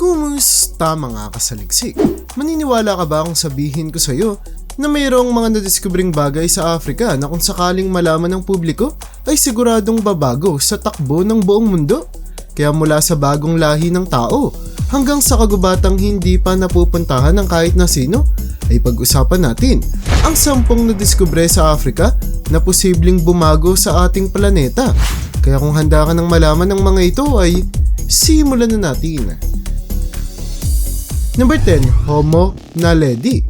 Kumusta mga kasaliksik? Maniniwala ka ba kung sabihin ko sa'yo na mayroong mga nadiskubring bagay sa Africa na kung sakaling malaman ng publiko ay siguradong babago sa takbo ng buong mundo? Kaya mula sa bagong lahi ng tao hanggang sa kagubatang hindi pa napupuntahan ng kahit na sino ay pag-usapan natin ang sampung nadiskubre sa Africa na posibleng bumago sa ating planeta. Kaya kung handa ka ng malaman ng mga ito ay simulan na natin. Number 10, Homo naledi.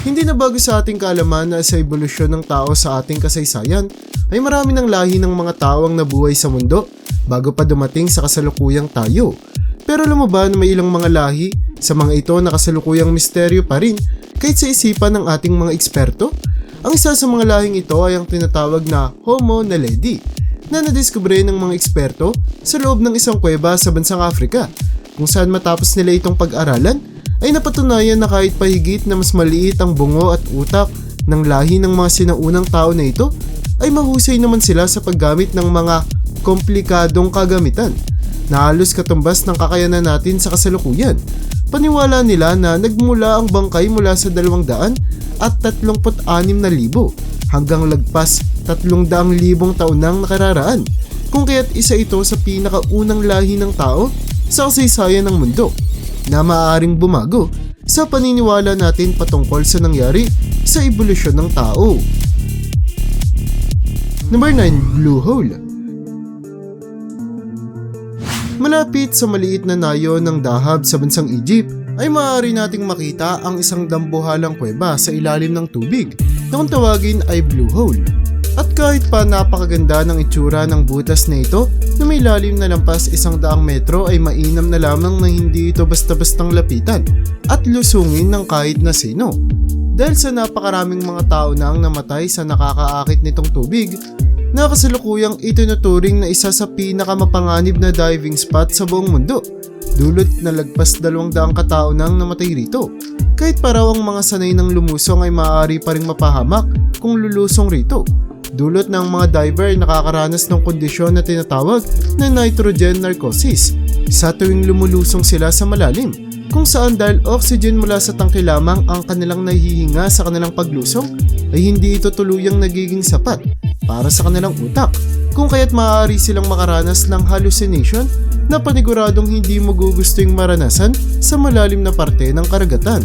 Hindi na bago sa ating kaalaman na sa evolusyon ng tao sa ating kasaysayan ay marami ng lahi ng mga tao ang nabuhay sa mundo bago pa dumating sa kasalukuyang tayo. Pero alam mo ba na may ilang mga lahi sa mga ito na kasalukuyang misteryo pa rin kahit sa isipan ng ating mga eksperto? Ang isa sa mga lahing ito ay ang tinatawag na Homo naledi na nadiskubre ng mga eksperto sa loob ng isang kuweba sa bansang Afrika kung saan matapos nila itong pag-aralan ay napatunayan na kahit pahigit na mas maliit ang bungo at utak ng lahi ng mga sinaunang tao na ito ay mahusay naman sila sa paggamit ng mga komplikadong kagamitan na halos katumbas ng kakayanan natin sa kasalukuyan. Paniwala nila na nagmula ang bangkay mula sa 200 at 36,000 hanggang lagpas 300,000 taon nang nakararaan kung kaya't isa ito sa pinakaunang lahi ng tao sa kasaysayan ng mundo na maaaring bumago sa paniniwala natin patungkol sa nangyari sa evolusyon ng tao. Number 9, Blue Hole Malapit sa maliit na nayo ng dahab sa bansang Egypt ay maaari nating makita ang isang dambuhalang kuweba sa ilalim ng tubig na kung tawagin ay Blue Hole. At kahit pa napakaganda ng itsura ng butas na ito na may lalim na lampas isang daang metro ay mainam na lamang na hindi ito basta-bastang lapitan at lusungin ng kahit na sino. Dahil sa napakaraming mga tao na ang namatay sa nakakaakit nitong tubig, na kasalukuyang itinuturing na isa sa pinakamapanganib na diving spot sa buong mundo. Dulot na lagpas dalawang daang katao nang namatay rito. Kahit paraw ang mga sanay ng lumusong ay maaari pa rin mapahamak kung lulusong rito dulot ng mga diver nakakaranas ng kondisyon na tinatawag na nitrogen narcosis sa tuwing lumulusong sila sa malalim kung saan dahil oxygen mula sa tangke lamang ang kanilang nahihinga sa kanilang paglusong ay hindi ito tuluyang nagiging sapat para sa kanilang utak kung kaya't maaari silang makaranas ng hallucination na paniguradong hindi mo maranasan sa malalim na parte ng karagatan.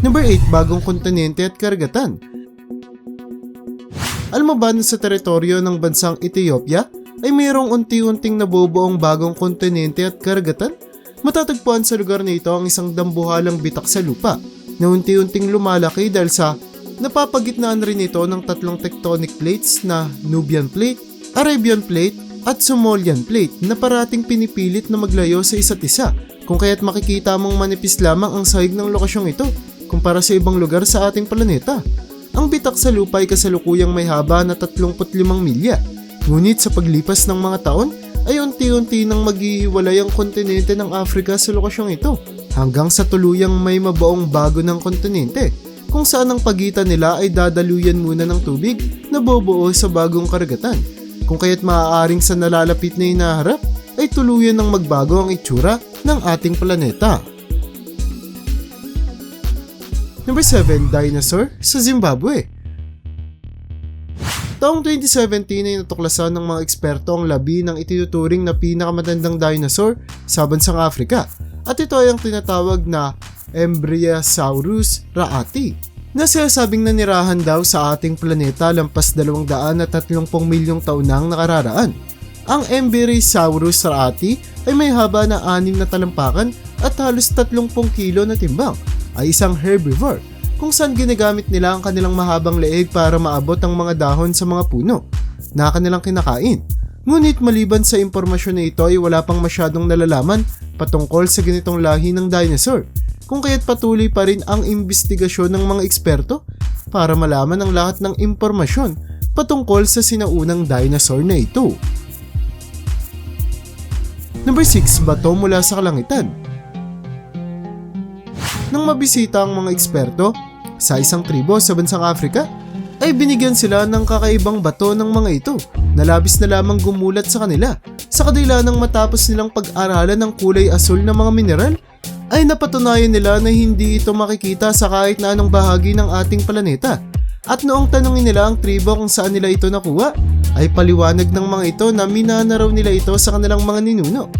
Number 8, bagong kontinente at karagatan. Alam mo ba na sa teritoryo ng bansang Ethiopia ay mayroong unti-unting nabubuong bagong kontinente at karagatan? Matatagpuan sa lugar na ito ang isang dambuhalang bitak sa lupa na unti-unting lumalaki dahil sa napapagitnaan rin ito ng tatlong tectonic plates na Nubian Plate, Arabian Plate at Somalian Plate na parating pinipilit na maglayo sa isa't isa kung kaya't makikita mong manipis lamang ang sahig ng lokasyong ito kumpara sa ibang lugar sa ating planeta. Ang bitak sa lupa ay kasalukuyang may haba na 35 milya. Ngunit sa paglipas ng mga taon ay unti-unti nang maghihiwalay ang kontinente ng Africa sa lokasyong ito hanggang sa tuluyang may mabaong bago ng kontinente kung saan ang pagitan nila ay dadaluyan muna ng tubig na bobuo sa bagong karagatan kung kaya't maaaring sa nalalapit na hinaharap ay tuluyan ng magbago ang itsura ng ating planeta. Number 7, Dinosaur sa Zimbabwe. Taong 2017 ay natuklasan ng mga eksperto ang labi ng itinuturing na pinakamatandang dinosaur sa bansang Afrika at ito ay ang tinatawag na Embryosaurus raati na sinasabing nanirahan daw sa ating planeta lampas 230 milyong taon nang nakararaan. Ang Embryosaurus raati ay may haba na 6 na talampakan at halos 30 kilo na timbang ay isang herbivore kung saan ginagamit nila ang kanilang mahabang leeg para maabot ang mga dahon sa mga puno na kanilang kinakain. Ngunit maliban sa impormasyon na ito ay wala pang masyadong nalalaman patungkol sa ganitong lahi ng dinosaur kung kaya't patuloy pa rin ang investigasyon ng mga eksperto para malaman ang lahat ng impormasyon patungkol sa sinaunang dinosaur na ito. Number 6, bato mula sa kalangitan. Nang mabisita ang mga eksperto sa isang tribo sa bansang Afrika, ay binigyan sila ng kakaibang bato ng mga ito na labis na lamang gumulat sa kanila sa kadila ng matapos nilang pag-aralan ng kulay asul ng mga mineral ay napatunayan nila na hindi ito makikita sa kahit na anong bahagi ng ating planeta. At noong tanungin nila ang tribo kung saan nila ito nakuha, ay paliwanag ng mga ito na minana raw nila ito sa kanilang mga ninuno.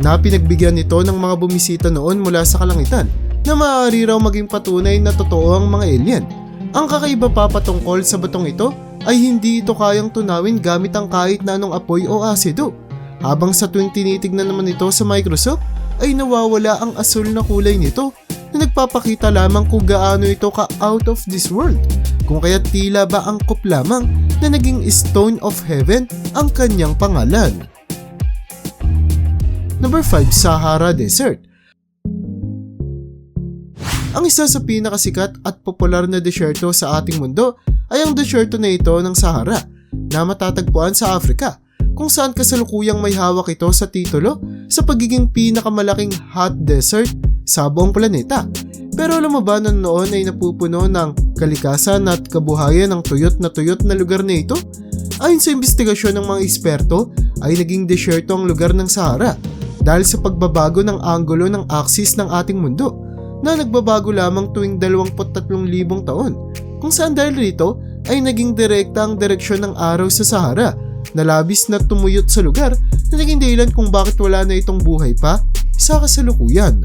Na pinagbigyan nito ng mga bumisita noon mula sa kalangitan na maaari raw maging patunay na totoo ang mga alien. Ang kakaiba pa patungkol sa batong ito ay hindi ito kayang tunawin gamit ang kahit na anong apoy o asido. Habang sa tuwing tinitignan naman ito sa microscope ay nawawala ang asul na kulay nito na nagpapakita lamang kung gaano ito ka out of this world. Kung kaya tila ba angkop lamang na naging Stone of Heaven ang kanyang pangalan. Number 5, Sahara Desert. Ang isa sa pinakasikat at popular na desyerto sa ating mundo ay ang desyerto na ito ng Sahara na matatagpuan sa Africa kung saan kasalukuyang may hawak ito sa titulo sa pagiging pinakamalaking hot desert sa buong planeta. Pero alam mo ba na noon ay napupuno ng kalikasan at kabuhayan ng tuyot na tuyot na lugar na ito? Ayon sa investigasyon ng mga eksperto ay naging desyerto ang lugar ng Sahara dahil sa pagbabago ng anggulo ng axis ng ating mundo na nagbabago lamang tuwing 23,000 taon kung saan dahil rito ay naging direkta ang direksyon ng araw sa Sahara na labis na tumuyot sa lugar na naging dahilan kung bakit wala na itong buhay pa sa kasalukuyan.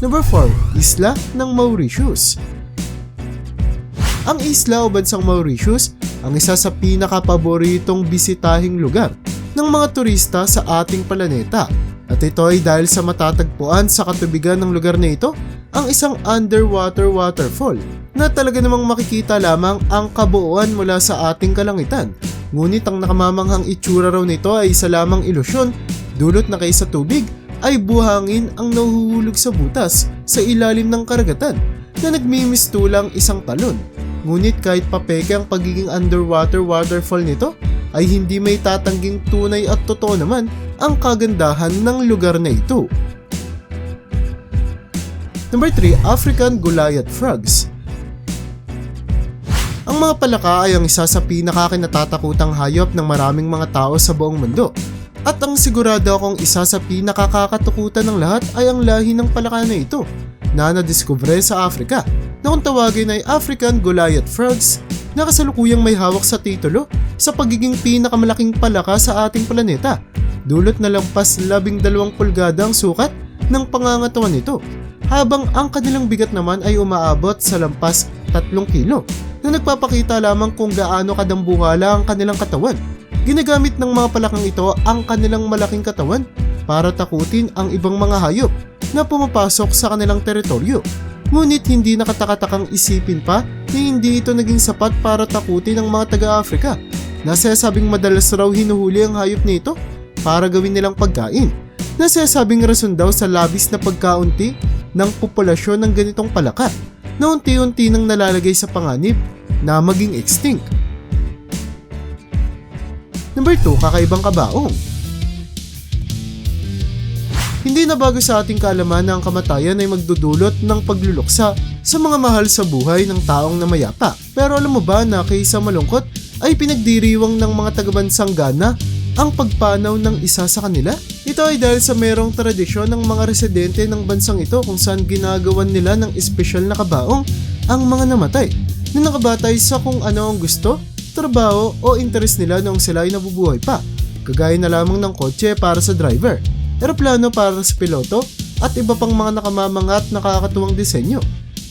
Number 4, Isla ng Mauritius. Ang isla o bansang Mauritius ang isa sa pinakapaboritong bisitahing lugar ng mga turista sa ating planeta. At ito ay dahil sa matatagpuan sa katubigan ng lugar na ito ang isang underwater waterfall na talaga namang makikita lamang ang kabuuan mula sa ating kalangitan. Ngunit ang nakamamanghang itsura raw nito ay isa lamang ilusyon dulot na kaysa tubig ay buhangin ang nahuhulog sa butas sa ilalim ng karagatan na nagmimistulang isang talon. Ngunit kahit papeke ang pagiging underwater waterfall nito, ay hindi may tatangging tunay at totoo naman ang kagandahan ng lugar na ito. Number 3, African Goliath Frogs. Ang mga palaka ay ang isa sa pinakakinatatakutang hayop ng maraming mga tao sa buong mundo at ang sigurado akong isa sa pinakakakatukutan ng lahat ay ang lahi ng palaka na ito na nadiskubre sa Africa na kung tawagin ay African Goliath Frogs na kasalukuyang may hawak sa titulo sa pagiging pinakamalaking palaka sa ating planeta. Dulot na lampas labing dalawang pulgada ang sukat ng pangangatawan nito habang ang kanilang bigat naman ay umaabot sa lampas 3 kilo na nagpapakita lamang kung gaano kadambuhala ang kanilang katawan Ginagamit ng mga palakang ito ang kanilang malaking katawan para takutin ang ibang mga hayop na pumapasok sa kanilang teritoryo. Ngunit hindi nakatakatakang isipin pa na hindi ito naging sapat para takutin ang mga taga-Afrika. Nasasabing madalas raw hinuhuli ang hayop nito para gawin nilang pagkain. Nasasabing rason daw sa labis na pagkaunti ng populasyon ng ganitong palaka na unti-unti nang nalalagay sa panganib na maging extinct. Number 2, kakaibang kabaong. Hindi na bago sa ating kaalaman na ang kamatayan ay magdudulot ng pagluluksa sa mga mahal sa buhay ng taong namayapa. Pero alam mo ba na kaysa malungkot ay pinagdiriwang ng mga tagabansang Ghana ang pagpanaw ng isa sa kanila? Ito ay dahil sa merong tradisyon ng mga residente ng bansang ito kung saan ginagawan nila ng espesyal na kabaong ang mga namatay na nakabatay sa kung ano ang gusto trabaho o interes nila nung sila ay nabubuhay pa, kagaya na lamang ng kotse para sa driver, eroplano para sa piloto, at iba pang mga nakamamangat nakakatuwang disenyo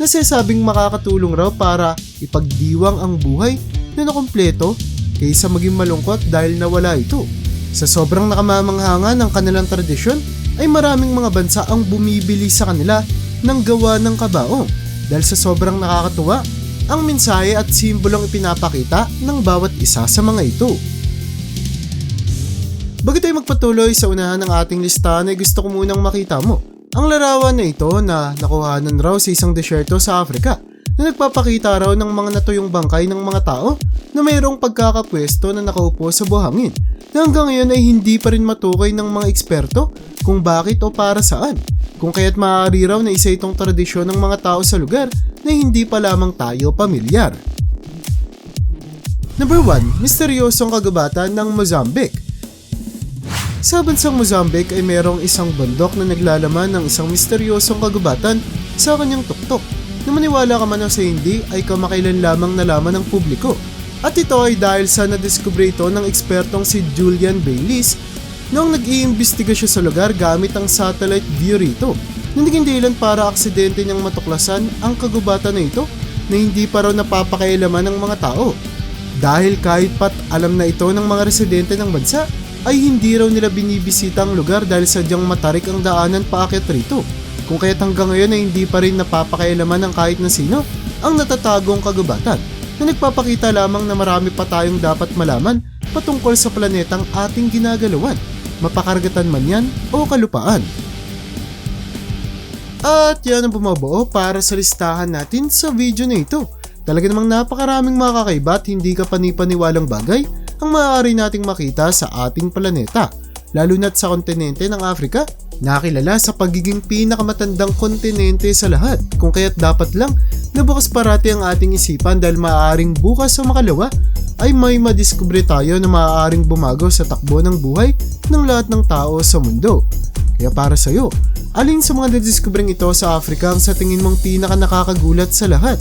na sinasabing makakatulong raw para ipagdiwang ang buhay na nakompleto kaysa maging malungkot dahil nawala ito. Sa sobrang nakamamanghangan ng kanilang tradisyon ay maraming mga bansa ang bumibili sa kanila ng gawa ng kabaong dahil sa sobrang nakakatuwa ang mensahe at simbolong ipinapakita ng bawat isa sa mga ito. Bago tayo magpatuloy sa unahan ng ating listahan ay gusto ko munang makita mo ang larawan na ito na nakuhanan raw sa isang desyerto sa Africa na nagpapakita raw ng mga natuyong bangkay ng mga tao na mayroong pagkakapwesto na nakaupo sa buhangin na hanggang ngayon ay hindi pa rin matukoy ng mga eksperto kung bakit o para saan. Kung kaya't maaari raw na isa itong tradisyon ng mga tao sa lugar na hindi pa lamang tayo pamilyar. Number 1, misteryosong kagubatan ng Mozambique. Sa bansang Mozambique ay mayroong isang bundok na naglalaman ng isang misteryosong kagubatan sa kanyang tuktok. Na maniwala ka man o sa hindi ay kamakailan lamang nalaman ng publiko. At ito ay dahil sa nadiskubre ito ng ekspertong si Julian Baylis noong nag-iimbestiga siya sa lugar gamit ang satellite view rito. Na naging dahilan para aksidente niyang matuklasan ang kagubatan na ito na hindi pa raw napapakailaman ng mga tao. Dahil kahit pat alam na ito ng mga residente ng bansa, ay hindi raw nila binibisita ang lugar dahil sadyang matarik ang daanan paakyat rito. Kung kaya't hanggang ngayon ay hindi pa rin napapakailaman ng kahit na sino ang natatagong kagubatan na nagpapakita lamang na marami pa tayong dapat malaman patungkol sa planetang ating ginagalawan, mapakaragatan man yan o kalupaan. At yan ang bumabuo para sa listahan natin sa video na ito. Talaga namang napakaraming makakaiba at hindi ka panipaniwalang bagay ang maaari nating makita sa ating planeta, lalo na't sa kontinente ng Africa, nakilala sa pagiging pinakamatandang kontinente sa lahat, kung kaya't dapat lang na bukas parati ang ating isipan dahil maaaring bukas sa makalawa ay may madiskubre tayo na maaaring bumago sa takbo ng buhay ng lahat ng tao sa mundo. Kaya para sa'yo, alin sa mga nadiskubreng ito sa Africa ang sa tingin mong pinaka nakakagulat sa lahat?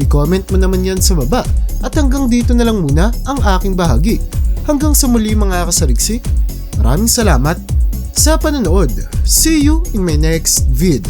I-comment mo naman yan sa baba. At hanggang dito na lang muna ang aking bahagi. Hanggang sa muli mga kasariksik, maraming salamat sa panonood. See you in my next vid.